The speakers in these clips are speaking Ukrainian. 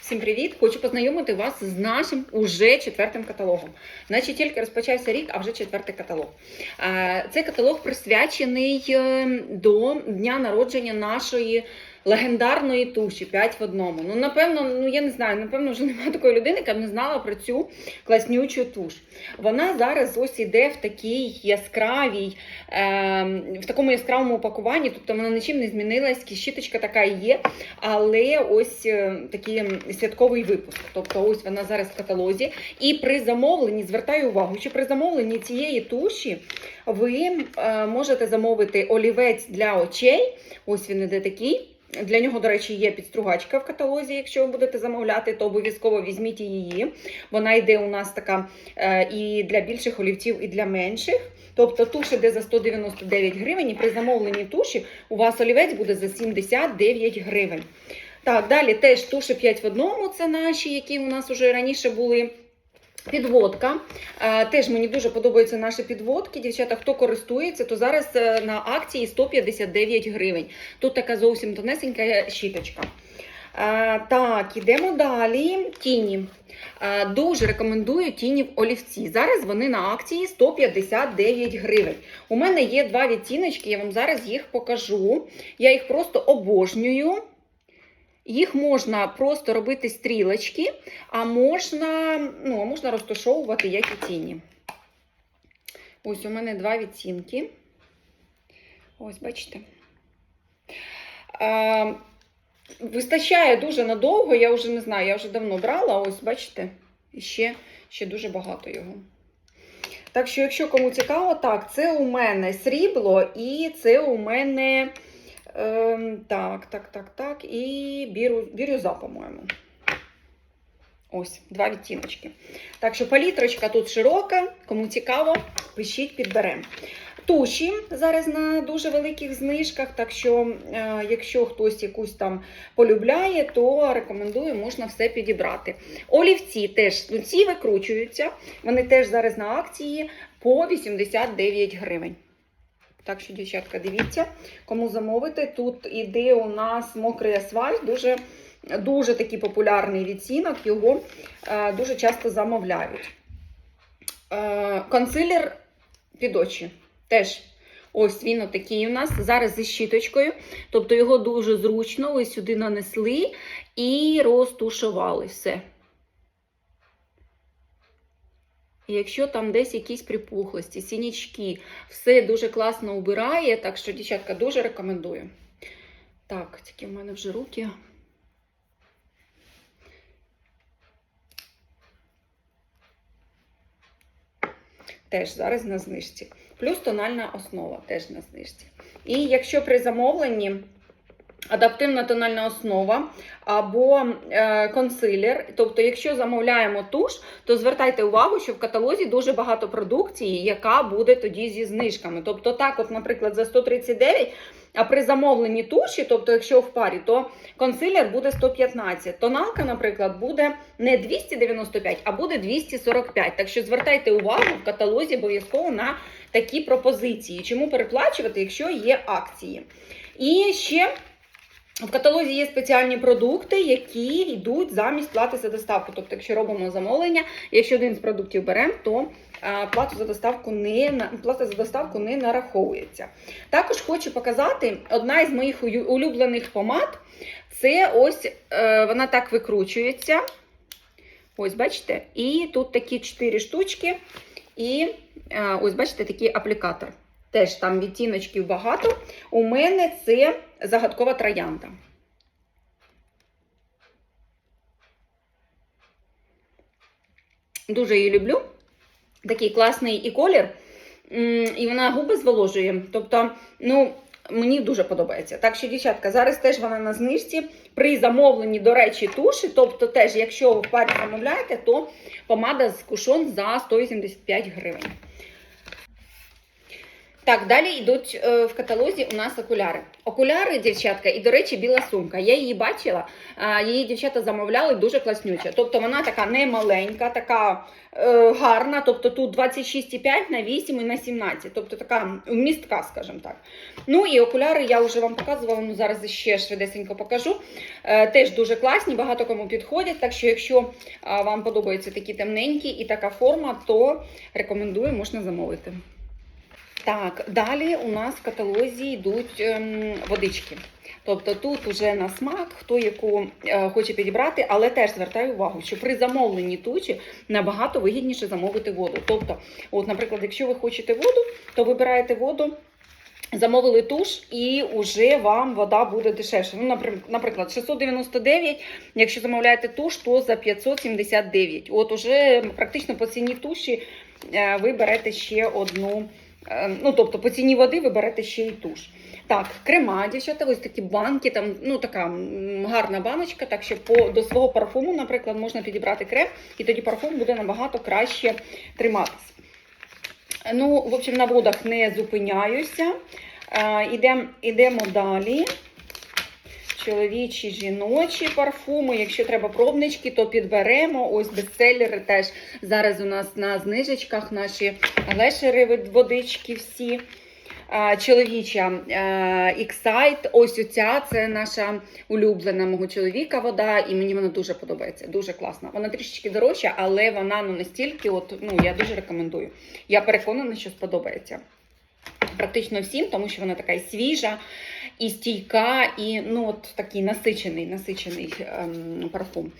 Всім привіт! Хочу познайомити вас з нашим уже четвертим каталогом. Значить, тільки розпочався рік, а вже четвертий каталог. Цей каталог присвячений е, до дня народження нашої легендарної туші 5 в одному. Ну, напевно, ну я не знаю, напевно, вже немає такої людини, яка б не знала про цю класнючу туш. Вона зараз ось іде в такій яскравій, е, в такому яскравому упакуванні, тобто вона нічим не змінилась, щіточка така є, але ось е, такий святковий випуск. Тобто, ось вона зараз в каталозі. І при замовленні, звертаю увагу, що при замовленні цієї туші ви е, можете замовити олівець для очей. Ось він іде такий. Для нього, до речі, є підстругачка в каталозі. Якщо ви будете замовляти, то обов'язково візьміть її. Вона йде у нас така е, і для більших олівців, і для менших. Тобто туш іде за 199 гривень, і при замовленні туші у вас олівець буде за 79 гривень. Так, далі теж туші 5 в одному, це наші, які у нас вже раніше були. Підводка. Е, Теж мені дуже подобаються наші підводки. Дівчата, хто користується, то зараз е, на акції 159 гривень. Тут така зовсім тонесенька щіточка. Е, Так, ідемо далі. Тіні. Дуже рекомендую тіні в олівці. Зараз вони на акції 159 гривень. У мене є два відтіночки, я вам зараз їх покажу. Я їх просто обожнюю. Їх можна просто робити стрілочки, а можна, ну, можна розташовувати як і тіні. Ось у мене два відтінки. Ось, бачите. А, вистачає дуже надовго, я вже не знаю, я вже давно брала, ось, бачите, ще, ще дуже багато його. Так що, якщо кому цікаво, так, це у мене срібло і це у мене. Ем, так, так, так, так. І бірю, бірюза, по-моєму. Ось, два відтіночки. Так що палітрочка тут широка, кому цікаво, пишіть, підберемо. Туші зараз на дуже великих знижках, так що, е, якщо хтось якусь там полюбляє, то рекомендую, можна все підібрати. Олівці теж ну, ці викручуються, вони теж зараз на акції по 89 гривень. Так що, дівчатка, дивіться, кому замовити. Тут іде у нас мокрий асфальт, дуже, дуже такий популярний відцінок, його е, дуже часто замовляють. Е, консилер під очі. Теж ось він отакий у нас. Зараз зі щіточкою. Тобто його дуже зручно ось сюди нанесли і розтушували все. І Якщо там десь якісь припухлості, сінячки, все дуже класно убирає, так що, дівчатка, дуже рекомендую. Так, тільки в мене вже руки. Теж зараз на знижці. Плюс тональна основа теж на знижці. І якщо при замовленні адаптивна тональна основа або е, консилер. Тобто, якщо замовляємо туш, то звертайте увагу, що в каталозі дуже багато продукції, яка буде тоді зі знижками. Тобто, так, от, наприклад, за 139. А при замовленні туші, тобто, якщо в парі, то консилер буде 115. Тоналка, наприклад, буде не 295, а буде 245. Так що звертайте увагу в каталозі обов'язково на такі пропозиції. Чому переплачувати, якщо є акції? І ще. В каталозі є спеціальні продукти, які йдуть замість плати за доставку. Тобто, якщо робимо замовлення, якщо один з продуктів беремо, то плату за доставку не плата за доставку не нараховується. Також хочу показати одна із моїх улюблених помад. Це ось е, вона так викручується. Ось, бачите, і тут такі 4 штучки. І е, ось, бачите, такий аплікатор. Теж там відтіночків багато. У мене це загадкова троянда. Дуже її люблю. Такий класний і колір. І вона губи зволожує. Тобто, ну, мені дуже подобається. Так що, дівчатка, зараз теж вона на знижці. При замовленні, до речі, туші. Тобто, теж, якщо ви в парі замовляєте, то помада з кушон за 185 гривень. Так, далі йдуть е, в каталозі у нас окуляри. Окуляри, дівчатка, і, до речі, біла сумка. Я її бачила, її дівчата замовляли дуже класнюча. Тобто вона така не маленька, така е, гарна. Тобто тут 26,5 на 8 і на 17. Тобто така вмістка, скажімо так. Ну і окуляри я вже вам показувала, ну зараз ще швидесенько покажу. Е, теж дуже класні, багато кому підходять. Так що, якщо вам подобаються такі темненькі і така форма, то рекомендую, можна замовити. Так, далі у нас в каталозі йдуть ем, водички. Тобто тут уже на смак, хто яку е, хоче підібрати, але теж звертаю увагу, що при замовленні тучі набагато вигідніше замовити воду. Тобто, от, наприклад, якщо ви хочете воду, то вибираєте воду. Замовили туш, і вже вам вода буде дешевше. Ну, наприклад, 699, якщо замовляєте туш, то за 579. От уже практично по ціні туші е, ви берете ще одну. Е, Ну, тобто по ціні води ви берете ще й туш. Так, крема, дівчата, ось такі банки, там ну така гарна баночка, так що по до свого парфуму, наприклад, можна підібрати крем, і тоді парфум буде набагато краще триматись. Ну, в общем, на водах не зупиняюся. Е, ідемо далі. Чоловічі, жіночі парфуми. Якщо треба пробнички, то підберемо. Ось бестселери теж зараз у нас на знижечках наші лешери водички всі. Чоловіча Іксайт, ось оця це наша улюблена мого чоловіка вода, і мені вона дуже подобається. Дуже класна. Вона трішечки дорожча, але вона ну настільки, от ну я дуже рекомендую. Я переконана, що сподобається. Практично всім, тому що вона така свіжа, і стійка, і ну от такий насичений, насичений ем, парфум.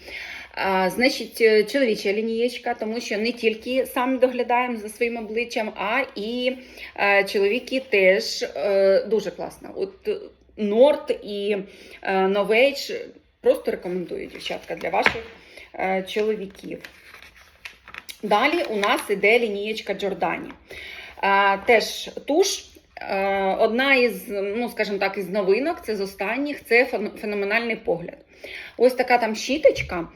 А, значить, е, чоловіча лінієчка, тому що не тільки самі доглядаємо за своїм обличчям, а і е, чоловіки теж е, дуже класно. От е, Норд і е, Новейдж просто рекомендую, дівчатка, для ваших е, чоловіків. Далі у нас іде лінієчка Джордані. Теж туш. Одна із, ну скажімо так, із новинок, це з останніх, це феноменальний погляд. Ось така там щіточка,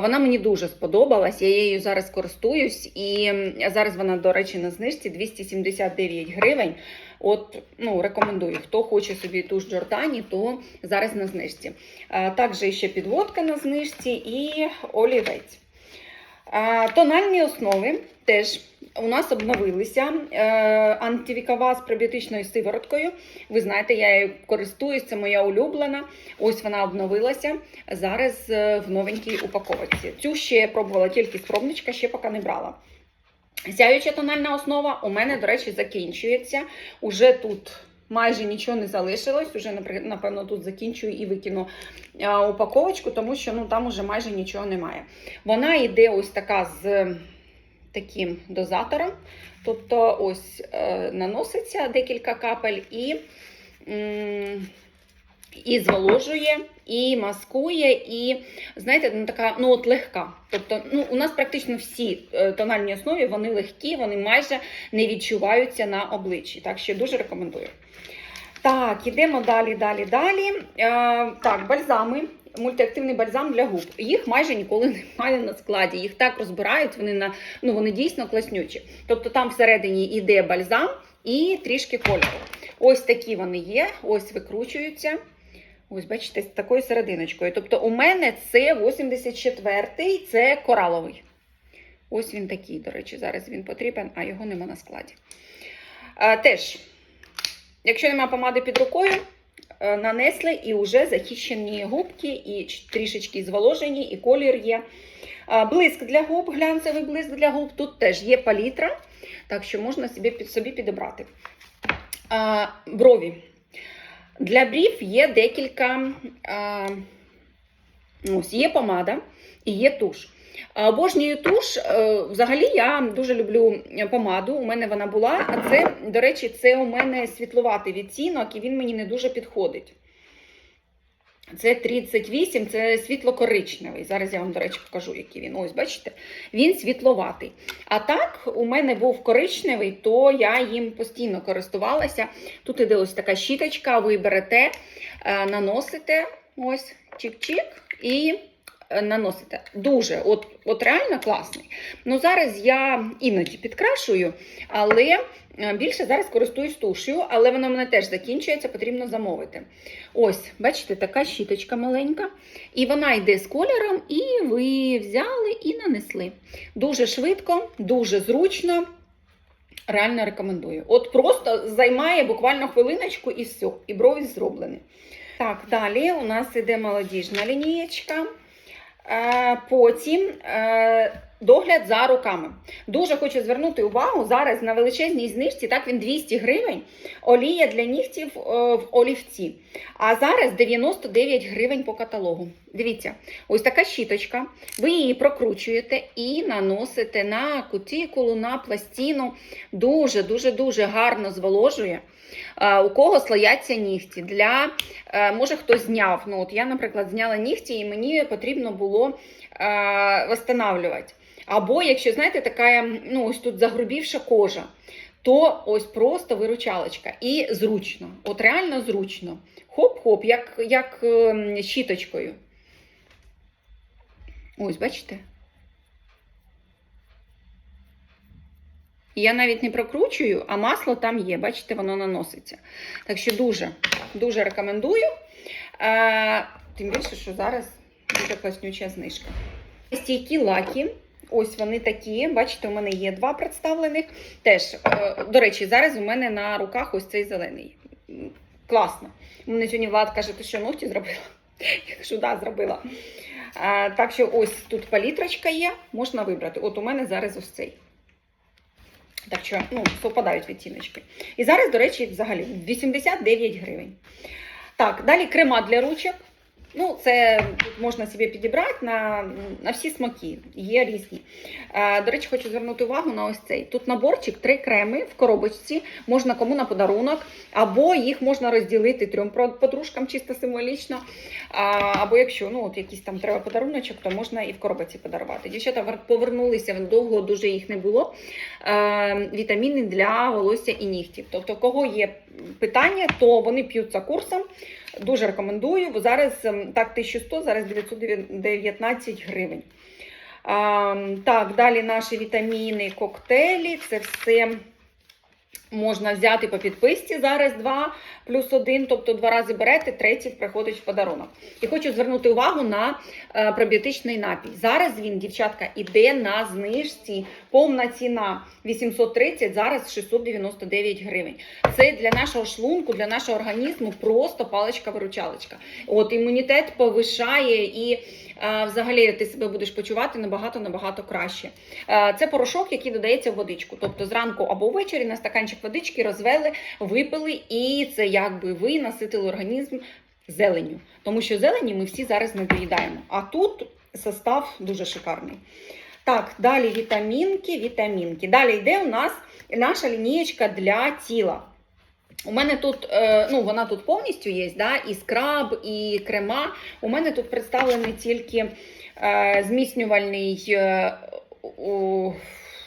вона мені дуже сподобалась. Я її зараз користуюсь, і зараз вона, до речі, на знижці 279 гривень. От, ну, рекомендую, хто хоче собі туш Джордані, то зараз на знижці. Також ще підводка на знижці і олівець. Тональні основи теж у нас обновилися. Е, Антивікова з пробіотичною сивороткою. Ви знаєте, я нею користуюсь, це моя улюблена. Ось вона обновилася зараз е, в новенькій упаковці. Цю ще я пробувала тільки з пробничка, ще поки не брала. Сяюча тональна основа у мене, до речі, закінчується. Уже тут майже нічого не залишилось. Уже, напевно, тут закінчую і викину е, упаковочку, тому що ну, там уже майже нічого немає. Вона йде ось така з таким дозатором. Тобто, ось е, наноситься декілька капель і. і зволожує, і маскує, і знаєте, ну така ну от легка. Тобто, ну у нас практично всі е, тональні основи вони легкі, вони майже не відчуваються на обличчі. Так що дуже рекомендую. Так, ідемо далі, далі, далі. Е, так, бальзами. Мультиактивний бальзам для губ. Їх майже ніколи немає на складі. Їх так розбирають, вони на ну вони дійсно класнючі. Тобто там всередині йде бальзам і трішки кольору. Ось такі вони є, ось викручуються. Ось, бачите, з такою серединочкою. Тобто, у мене це 84-й, це кораловий. Ось він такий, до речі, зараз він потрібен, а його нема на складі. А, теж, якщо нема помади під рукою, е, нанесли і вже захищені губки, і трішечки зволожені, і колір є. Блиск для губ, глянцевий блиск для губ. Тут теж є палітра, так що можна собі, під собі підібрати. Брові. Для брів є декілька. Ось є помада і є туш. Обожнюю туш. е, Взагалі я дуже люблю помаду. У мене вона була, а це, до речі, це у мене світловатий відцінок, і він мені не дуже підходить. Це 38, це світло-коричневий. Зараз я вам, до речі, покажу, який він. Ось, бачите, він світловатий. А так, у мене був коричневий, то я їм постійно користувалася. Тут іде ось така щіточка, ви берете, е, наносите, ось, чик-чик, і наносите. Дуже, от, от реально класний. Ну, зараз я іноді підкрашую, але е, більше зараз користуюсь тушею, але вона в мене теж закінчується, потрібно замовити. Ось, бачите, така щіточка маленька. І вона йде з кольором, і ви взяли і нанесли. Дуже швидко, дуже зручно. Реально рекомендую. От просто займає буквально хвилиночку і все, і брові зроблені. Так, далі у нас іде молодіжна лінієчка. Потім е, догляд за руками. Дуже хочу звернути увагу зараз на величезній знижці. Так, він 200 гривень. Олія для нігтів е, в олівці. А зараз 99 гривень по каталогу. Дивіться, ось така щіточка. Ви її прокручуєте і наносите на кутикулу, на пластину. Дуже, дуже, дуже гарно зволожує. Е, У кого слояться нігті. Для, е, може хтось зняв. Ну, от я, наприклад, зняла нігті, і мені потрібно було восстанавливати. Або, якщо, знаєте, така, ну, ось тут загрубівша кожа, то ось просто виручалочка. І зручно. От реально зручно. Хоп-хоп, як, як е, щіточкою. Ось, бачите? Я навіть не прокручую, а масло там є. Бачите, воно наноситься. Так що дуже, дуже рекомендую. Тим більше, що зараз дуже класнюча знижка. Стійкі лаки. Ось вони такі. Бачите, у мене є два представлених. Теж, е, до речі, зараз у мене на руках ось цей зелений. Класно. Мене сьогодні Влад каже, ти що ногті зробила? Я кажу, да, зробила. Так що ось тут палітрочка є, можна вибрати. От у мене зараз ось цей. Так що, ну, совпадають відтіночки. І зараз, до речі, взагалі 89 гривень. Так, далі крема для ручок. Ну, це можна собі підібрати на, на всі смаки, є різні. Е, до речі, хочу звернути увагу на ось цей. Тут наборчик, три креми в коробочці, можна кому на подарунок, або їх можна розділити трьом подружкам чисто символічно. А, або якщо ну, от якийсь там треба подаруночок, то можна і в коробочці подарувати. Дівчата повернулися, довго дуже їх не було. Е, вітаміни для волосся і нігтів. Тобто, кого є питання, то вони п'ють за курсом. Дуже рекомендую, бо зараз ем, так 1100, зараз 919 гривень. А, так, далі наші вітаміни, коктейлі. Це все можна взяти по підписці. Зараз 2 плюс 1, тобто два рази берете, третій приходить в подарунок. І хочу звернути увагу на е, пробіотичний напій. Зараз він, дівчатка, іде на знижці. Повна ціна 830, зараз 699 гривень. Це для нашого шлунку, для нашого організму просто паличка-виручалочка. От імунітет повишає і е, взагалі ти себе будеш почувати набагато набагато краще. Е, Це порошок, який додається в водичку. Тобто зранку або ввечері на стаканчик водички розвели, випили, і це якби ви наситили організм зеленню. Тому що зелені ми всі зараз не доїдаємо. А тут состав дуже шикарний. Так, далі вітамінки, вітамінки. Далі йде у нас наша лінієчка для тіла. У мене тут, е, ну вона тут повністю є, да, і скраб, і крема. У мене тут представлений тільки е, зміцнювальний е,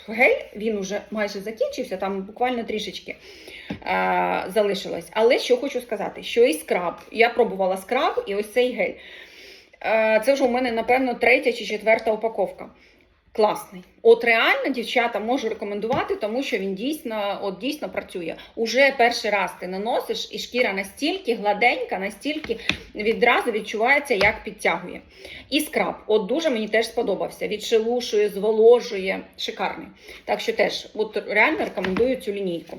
гель. Він уже майже закінчився, там буквально трішечки е, залишилось. Але що хочу сказати, що і скраб. Я пробувала скраб і ось цей гель. Е, це вже у мене, напевно, третя чи четверта упаковка. Класний. От реально, дівчата, можу рекомендувати, тому що він дійсно, от дійсно працює. Уже перший раз ти наносиш, і шкіра настільки гладенька, настільки відразу відчувається, як підтягує. І скраб. От дуже мені теж сподобався. Відшелушує, зволожує. Шикарний. Так що теж, от реально рекомендую цю лінійку.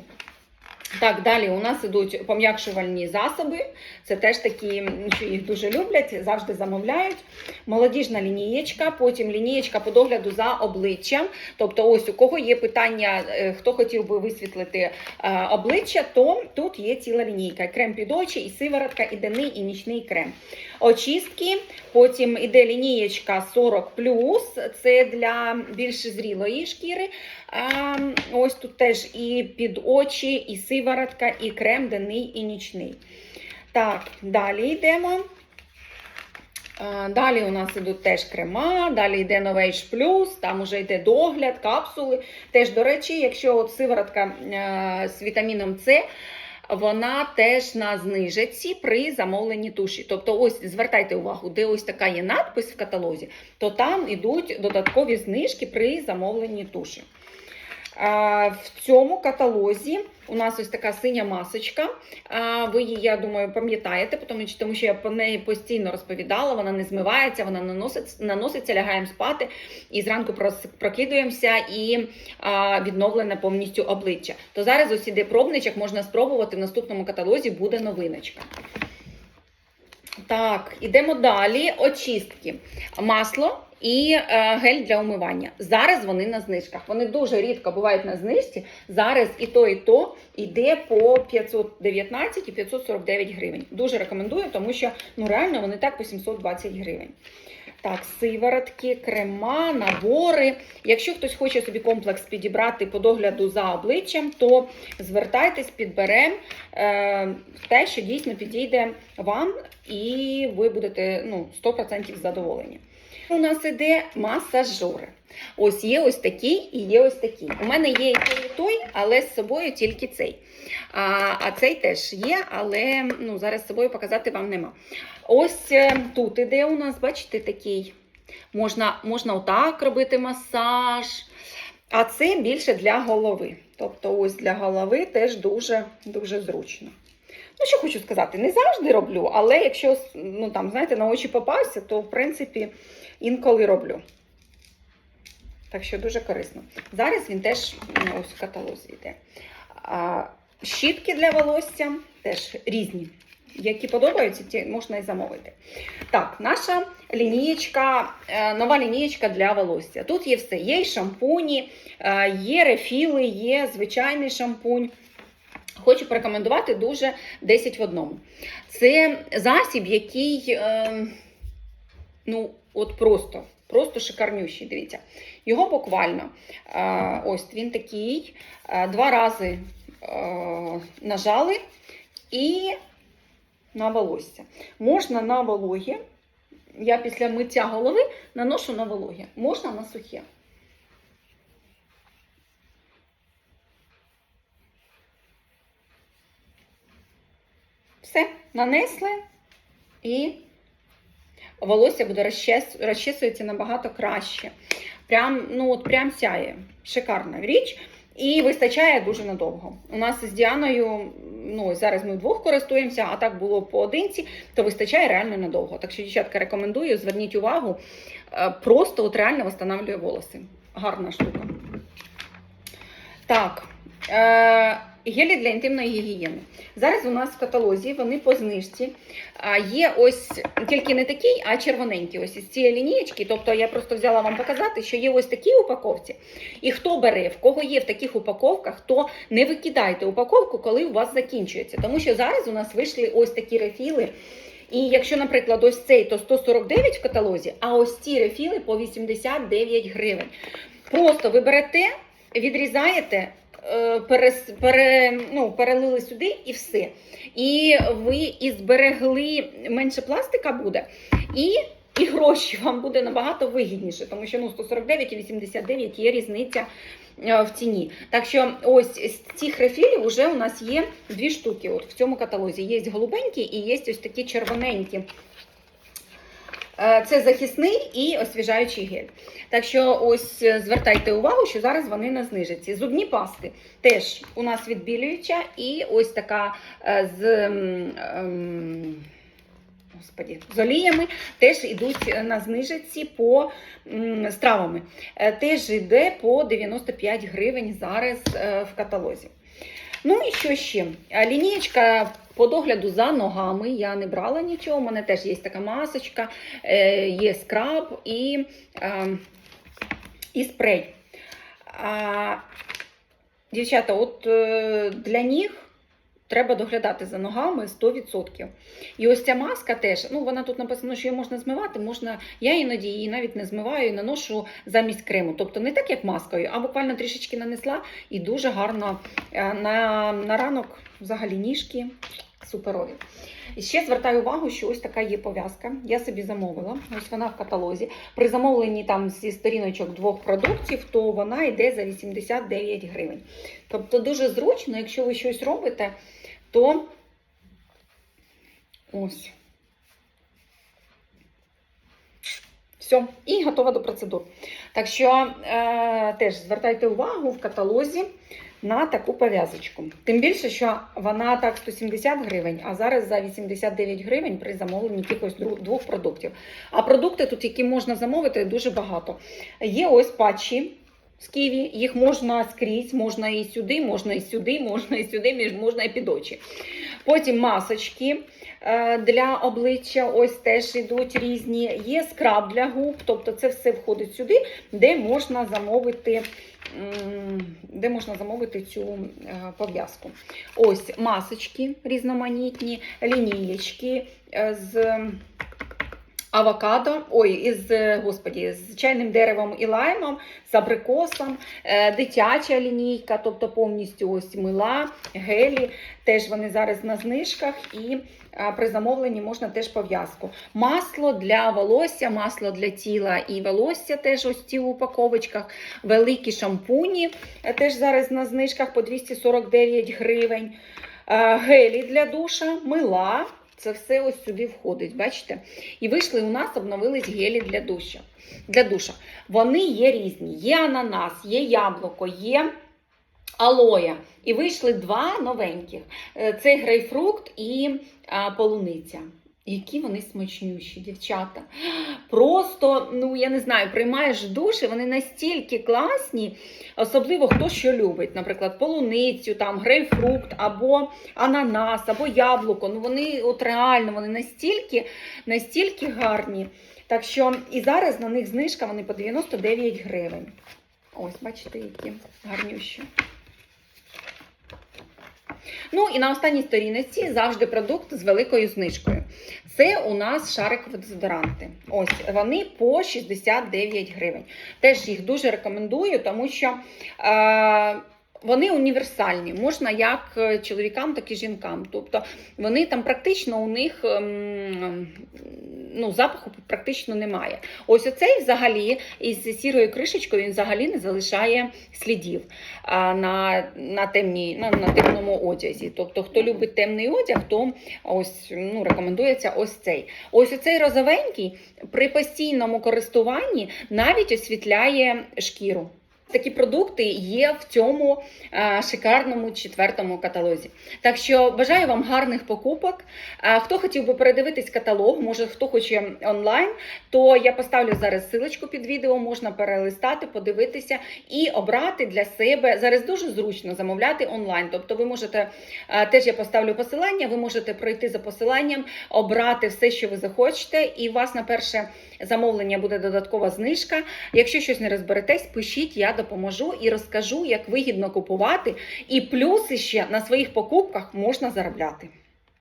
Так, далі у нас ідуть пом'якшувальні засоби. Це теж такі, що їх дуже люблять, завжди замовляють. Молодіжна лінієчка, потім лінієчка по догляду за обличчям. Тобто, ось у кого є питання, е, хто хотів би висвітлити е, обличчя, то тут є ціла лінійка. Крем під очі, і сиворотка, і денний, і нічний крем. Очистки, потім іде лінієчка 40 це для більш зрілої шкіри. Ось тут теж і під очі, і сиворотка, і крем денний, і нічний. Так, далі йдемо. Далі у нас ідуть теж крема, далі йде Novage Plus, там уже йде догляд, капсули. Теж, до речі, якщо от сиворотка е, з вітаміном С, вона теж на знижці при замовленні туші. Тобто, ось звертайте увагу, де ось така є надпис в каталозі, то там ідуть додаткові знижки при замовленні туші. В цьому каталозі у нас ось така синя масочка. Ви її, я думаю, пам'ятаєте, тому що- я про неї постійно розповідала. Вона не змивається, вона наноситься, наноситься лягаємо спати і зранку прокидуємося і відновлене повністю обличчя. То зараз ось іде пробничок, можна спробувати. В наступному каталозі буде новиночка. Так, ідемо далі. Очистки. Масло і е, гель для умивання. Зараз вони на знижках. Вони дуже рідко бувають на знижці. Зараз і то, і то йде по 519 і 549 гривень. Дуже рекомендую, тому що ну реально вони так по 720 гривень. Так, сиворотки, крема, набори. Якщо хтось хоче собі комплекс підібрати по догляду за обличчям, то звертайтесь, підберемо е, те, що дійсно підійде вам, і ви будете ну, 100% задоволені. У нас іде масажори. Ось є ось такий і є ось такий. У мене є той, той, але з собою тільки цей. А, а цей теж є, але ну, зараз з собою показати вам нема. Ось е, тут іде у нас, бачите, такий. Можна, можна отак робити масаж. А це більше для голови. Тобто, ось для голови теж дуже, дуже зручно. Ну, що хочу сказати, не завжди роблю, але якщо ну, там, знаєте, на очі попався, то в принципі інколи роблю. Так що дуже корисно. Зараз він теж ось в каталозі йде. А, щітки для волосся теж різні. Які подобаються, ті можна і замовити. Так, наша лінієчка, е, нова лінієчка для волосся. Тут є все. Є і шампуні, е, є рефіли, є звичайний шампунь. Хочу порекомендувати дуже 10 в одному. Це засіб, який, е, ну, от просто, просто шикарнющий. Дивіться. Його буквально е, ось він такий. е, Два рази е, нажали і на волосся. Можна на вологе. Я після миття голови наношу на вологе. Можна на сухе. Все, нанесли і волосся буде розчес- розчесується набагато краще. Прям, ну от прям сяє. Шикарна річ. І вистачає дуже надовго. У нас з Діаною, ну зараз ми вдвох користуємося, а так було поодинці, то вистачає реально надовго. Так що, дівчатка, рекомендую, зверніть увагу, е, просто от реально встановлює волоси. Гарна штука. Так. Е- Гелі для інтимної гігієни. Зараз у нас в каталозі вони по знижці. Є ось тільки не такий, а червоненький. Ось із цієї лінієчки. Тобто я просто взяла вам показати, що є ось такі упаковці. І хто бере, в кого є в таких упаковках, то не викидайте упаковку, коли у вас закінчується. Тому що зараз у нас вийшли ось такі рефіли. І якщо, наприклад, ось цей, то 149 в каталозі, а ось ці рефіли по 89 гривень. Просто ви берете, відрізаєте, перес, пере, ну, перелили сюди і все. І ви і зберегли менше пластика буде, і, і гроші вам буде набагато вигідніше, тому що ну, 149 і 89 є різниця е, в ціні. Так що ось з цих рефілів вже у нас є дві штуки. От в цьому каталозі є голубенькі і є ось такі червоненькі. Е, Це захисний і освіжаючий гель. Так що ось е, звертайте увагу, що зараз вони на знижці. Зубні пасти теж у нас відбілююча і ось така е, з. ем, Господі, з оліями теж йдуть на знижці по м, з травами. Е, Теж йде по 95 гривень зараз в каталозі. Ну і що ще? Лінієчка по догляду за ногами. Я не брала нічого. У мене теж є така масочка, е, є скраб і, е, і спрей. Дівчата, от е, для ніг треба доглядати за ногами 100%. І ось ця маска теж, ну вона тут написано, що її можна змивати, можна. Я іноді її навіть не змиваю і наношу замість крему. Тобто не так, як маскою, а буквально трішечки нанесла і дуже гарно е, на, на ранок взагалі ніжки суперові. І ще звертаю увагу, що ось така є пов'язка. Я собі замовила. Ось вона в каталозі. При замовленні там зі сторіночок двох продуктів, то вона йде за 89 гривень. Тобто дуже зручно, якщо ви щось робите, то ось. Все, і готова до процедур. Так що е, теж звертайте увагу в каталозі на таку пов'язочку. Тим більше, що вона так 170 гривень, а зараз за 89 гривень при замовленні якихось двох продуктів. А продукти тут, які можна замовити, дуже багато. Є ось патчі. З Києві їх можна скрізь, можна і сюди, можна і сюди, можна і сюди, можна і під очі. Потім масочки е, для обличчя, ось теж йдуть різні. Є скраб для губ, тобто це все входить сюди, де можна замовити, де можна замовити цю е, пов'язку. Ось масочки різноманітні, лінієчки е, з авокадо, ой, із господі, з чайним деревом і лаймом, з абрикосом, е, дитяча лінійка, тобто повністю ось мила, гелі. Теж вони зараз на знижках і е, при замовленні можна теж пов'язку. Масло для волосся, масло для тіла і волосся теж ось ці в упаковочках. Великі шампуні е, теж зараз на знижках по 249 гривень. Гелі для душа, мила. Це все ось сюди входить, бачите? І вийшли у нас, обновились гелі для душа. Для душа. Вони є різні. Є ананас, є яблуко, є алоя. І вийшли два новеньких: Е, це грейпфрукт і полуниця. Які вони смачнющі, дівчата. Просто, ну я не знаю, приймаєш душ, і вони настільки класні, особливо хто що любить, наприклад, полуницю, там, грейпфрукт, або ананас, або яблуко. Ну вони от реально вони настільки, настільки гарні. Так що і зараз на них знижка вони по 99 гривень. Ось, бачите, які гарнющі. Ну і на останній сторінці завжди продукт з великою знижкою. Це у нас шарикові дезодоранти. Ось вони по 69 гривень. Теж їх дуже рекомендую, тому що е, вони універсальні. Можна як е, чоловікам, так і жінкам. Тобто вони там практично у них ем, ну, запаху практично немає. Ось оцей взагалі із сірою кришечкою він взагалі не залишає слідів на, на, темній, на, на темному одязі. Тобто, хто любить темний одяг, то ось ну, рекомендується ось цей. Ось оцей розовенький при постійному користуванні навіть освітляє шкіру. Такі продукти є в цьому шикарному четвертому каталозі. Так що бажаю вам гарних покупок. Хто хотів би передивитись каталог, може хто хоче онлайн, то я поставлю зараз силочку під відео, можна перелистати, подивитися і обрати для себе. Зараз дуже зручно замовляти онлайн. Тобто, ви можете теж я поставлю посилання, ви можете пройти за посиланням, обрати все, що ви захочете, і вас на перше замовлення буде додаткова знижка. Якщо щось не розберетесь, пишіть, я допоможу і розкажу, як вигідно купувати. І плюс ще на своїх покупках можна заробляти.